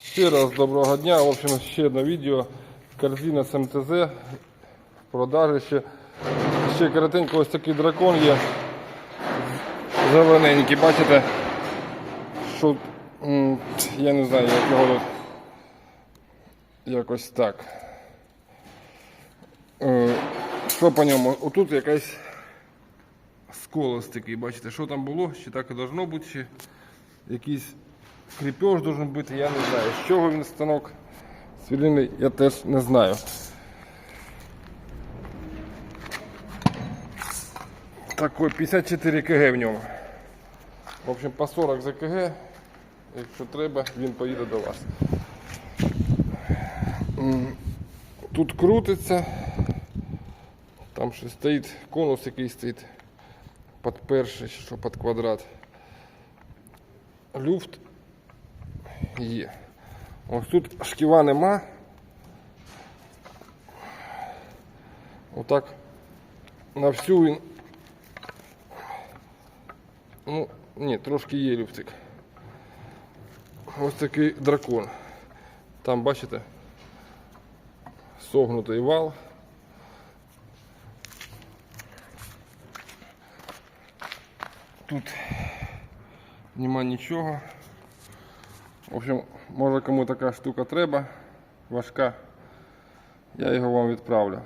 Ще раз доброго дня. В общем, ще одне відео. Корзина з МТЗ в продажі ще. Ще коротенько ось такий дракон є. Зелененький, бачите? Що я не знаю, як його тут. Якось так. Е, Що по ньому? Отут якась сколос такий, бачите, що там було, чи так і должно бути, чи якийсь кріпеж должен бути, я не знаю. З чого він станок світлини, я теж не знаю. Такой 54 кг в ньому. В общем, по 40 за кг. Якщо треба, він поїде до вас. Тут крутиться. Там ще стоїть конус, який стоїть під перший, що під квадрат. Люфт є. Ось тут шківа нема. Отак на всю він. Ну, ні, трошки є люфтик. Ось такий дракон. Там, бачите, согнутий вал. Тут нема нічого. В общем, може кому така штука треба, важка, я його вам відправлю.